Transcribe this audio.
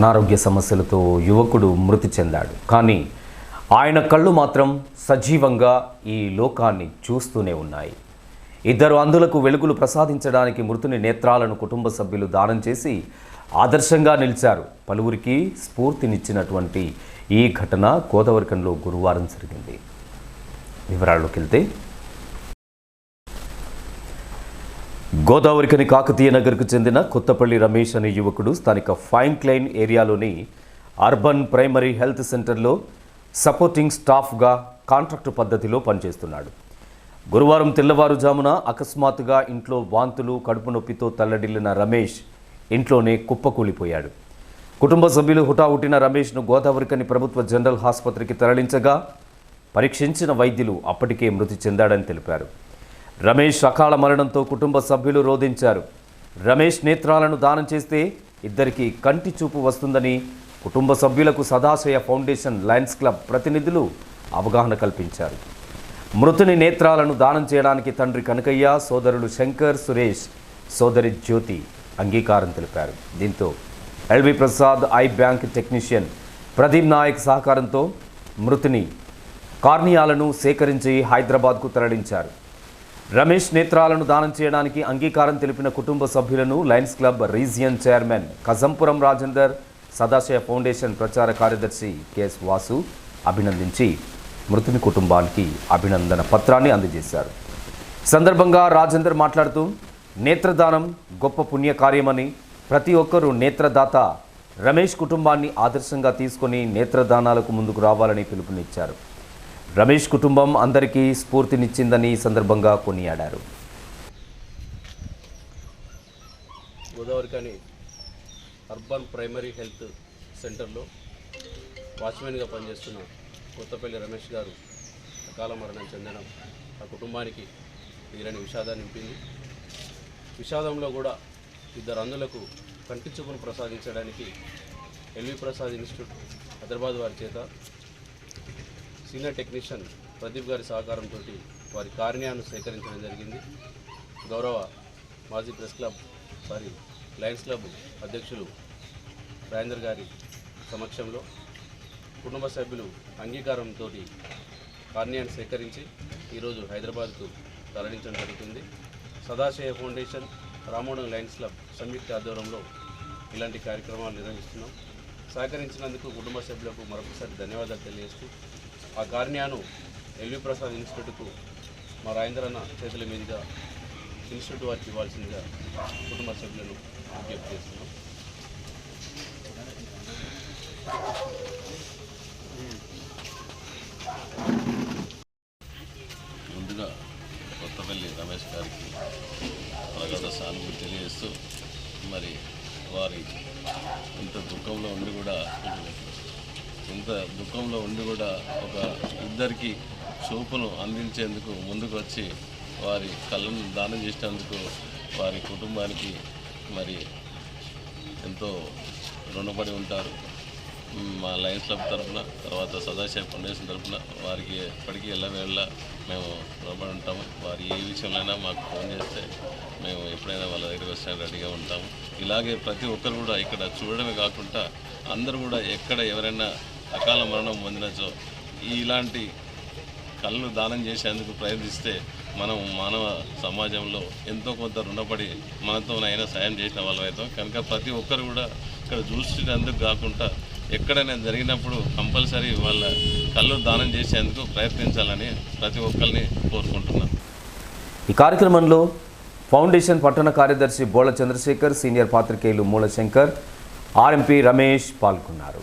అనారోగ్య సమస్యలతో యువకుడు మృతి చెందాడు. కానీ ఆయన కళ్ళు మాత్రం సజీవంగా ఈ లోకాన్ని చూస్తూనే ఉన్నాయి. ఇద్దరు అందులకు వెలుగులు ప్రసాదించడానికి మృతుని నేత్రాలను కుటుంబ సభ్యులు దానం చేసి ఆదర్శంగా నిలిచారు. పలువురికి స్ఫూర్తినిచ్చినటువంటి ఈ ఘటన గోదావరికంలో గురువారం జరిగింది. వివరాల్లోకి వెళ్తే గోదావరికని కాకతీయ నగర్కు చెందిన కొత్తపల్లి రమేష్ అనే యువకుడు స్థానిక ఫైన్ క్లైన్ ఏరియాలోని అర్బన్ ప్రైమరీ హెల్త్ సెంటర్లో సపోర్టింగ్ స్టాఫ్గా కాంట్రాక్టు పద్ధతిలో పనిచేస్తున్నాడు. గురువారం తెల్లవారుజామున అకస్మాత్తుగా ఇంట్లో వాంతులు కడుపు నొప్పితో తల్లడిల్లిన రమేష్ ఇంట్లోనే కుప్పకూలిపోయాడు. కుటుంబ సభ్యులు హుటాహుటిన రమేష్ను గోదావరికని ప్రభుత్వ జనరల్ ఆసుపత్రికి తరలించగా పరీక్షించిన వైద్యులు అప్పటికే మృతి చెందాడని తెలిపారు. రమేష్ అకాల మరణంతో కుటుంబ సభ్యులు రోధించారు. రమేష్ నేత్రాలను దానం చేస్తే ఇద్దరికి కంటి చూపు వస్తుందని కుటుంబ సభ్యులకు సదాశయ ఫౌండేషన్ లయన్స్ క్లబ్ ప్రతినిధులు అవగాహన కల్పించారు. మృతుని నేత్రాలను దానం చేయడానికి తండ్రి కనకయ్య సోదరులు శంకర్ సురేష్ సోదరి జ్యోతి అంగీకారం తెలిపారు. దీంతో LV Prasad eye bank technician Pradeep Nayak సహకారంతో మృతిని కార్నియాలను సేకరించి హైదరాబాద్కు తరలించారు. రమేష్ నేత్రాలను దానం చేయడానికి అంగీకారం తెలిపిన కుటుంబ సభ్యులను lions club region chairman Kazampuram Rajender Sadashaya foundation ప్రచార కార్యదర్శి కెఎస్ వాసు అభినందించి మృతుని కుటుంబానికి అభినందన పత్రాన్ని అందజేశారు. సందర్భంగా రాజేందర్ మాట్లాడుతూ నేత్రదానం గొప్ప పుణ్యకార్యమని ప్రతి ఒక్కరూ నేత్రదాత రమేష్ కుటుంబాన్ని ఆదర్శంగా తీసుకొని నేత్రదానాలకు ముందుకు రావాలని పిలుపునిచ్చారు. రమేష్ కుటుంబం అందరికీ స్ఫూర్తినిచ్చిందని సందర్భంగా కొనియాడారు. గోదావరి కానీ అర్బన్ ప్రైమరీ హెల్త్ సెంటర్లో వాచ్మెన్గా పనిచేస్తున్న కొత్తపల్లి రమేష్ గారు అకాల మరణం చెందడం ఆ కుటుంబానికి తీరని విషాదాన్ని నింపింది. విషాదంలో కూడా ఇద్దరు అందులకు కంటి చూపును ప్రసాదించడానికి L V Prasad institute Hyderabad వారి చేత సీనియర్ టెక్నీషియన్ ప్రదీప్ గారి సహకారంతో వారి కార్యాన్ని సేకరించడం జరిగింది. గౌరవ మాజీ press club sorry lions club అధ్యక్షులు రాజేందర్ గారి సమక్షంలో కుటుంబ సభ్యులు అంగీకారంతో కార్యాన్ని సేకరించి ఈరోజు హైదరాబాద్కు తరలించడం జరుగుతుంది. సదాశయ ఫౌండేషన్ రామోడం లయన్స్ క్లబ్ సంయుక్త ఆధ్వర్యంలో ఇలాంటి కార్యక్రమాలు నిర్వహిస్తున్నాం. సహకరించినందుకు కుటుంబ సభ్యులకు మరొకసారి ధన్యవాదాలు తెలియజేస్తూ ఆ కార్యాను ఎల్వి ప్రసాద్ ఇన్స్టిట్యూట్కు మా రాజేంద్రన్న చేతుల మీదుగా ఇన్స్టిట్యూట్ వారికి ఇవ్వాల్సిందిగా కుటుంబ సభ్యులను విజ్ఞప్తి చేస్తున్నాం. ముందుగా కొత్తపల్లి రమేష్ గారికి ప్రగాఢ సానుభూతి తెలియజేస్తూ మరి వారి ఇంత దుఃఖంలో ఉండి కూడా ఇంత దుఃఖంలో ఉండి కూడా ఒక ఇద్దరికి చూపును అందించేందుకు ముందుకు వచ్చి వారి కళ్ళను దానం చేసినందుకు వారి కుటుంబానికి మరి ఎంతో రుణపడి ఉంటారు. మా లయన్స్ క్లబ్ తరఫున తర్వాత సదాశివ ఫౌండేషన్ తరఫున వారికి ఎప్పటికీ ఎల్లవేళ్ళ మేము రుణపడి ఉంటాము. వారి ఏ విషయంలోనైనా మాకు ఫోన్ చేస్తే మేము ఎప్పుడైనా వాళ్ళ దగ్గరికి వచ్చినా రెడీగా ఉంటాము. ఇలాగే ప్రతి ఒక్కరు కూడా ఇక్కడ చూడడమే కాకుండా అందరూ కూడా ఎక్కడ ఎవరైనా అకాల మరణం పొందినచో ఇలాంటి కళ్ళు దానం చేసేందుకు ప్రయత్నిస్తే మనం మానవ సమాజంలో ఎంతో కొంత రుణపడి మనతోనైనా సాయం చేసిన వాళ్ళం అవుతాం కనుక ప్రతి ఒక్కరు కూడా ఇక్కడ చూసినందుకు కాకుండా ఎక్కడైనా జరిగినప్పుడు కంపల్సరీ వాళ్ళ కళ్ళు దానం చేసేందుకు ప్రయత్నించాలని ప్రతి ఒక్కరిని కోరుకుంటున్నాను ఈ కార్యక్రమంలో ఫౌండేషన్ పట్టణ కార్యదర్శి బోళ చంద్రశేఖర్ సీనియర్ పాత్రికేయులు మూలశంకర్ ఆర్ఎంపీ రమేష్ పాల్గొన్నారు.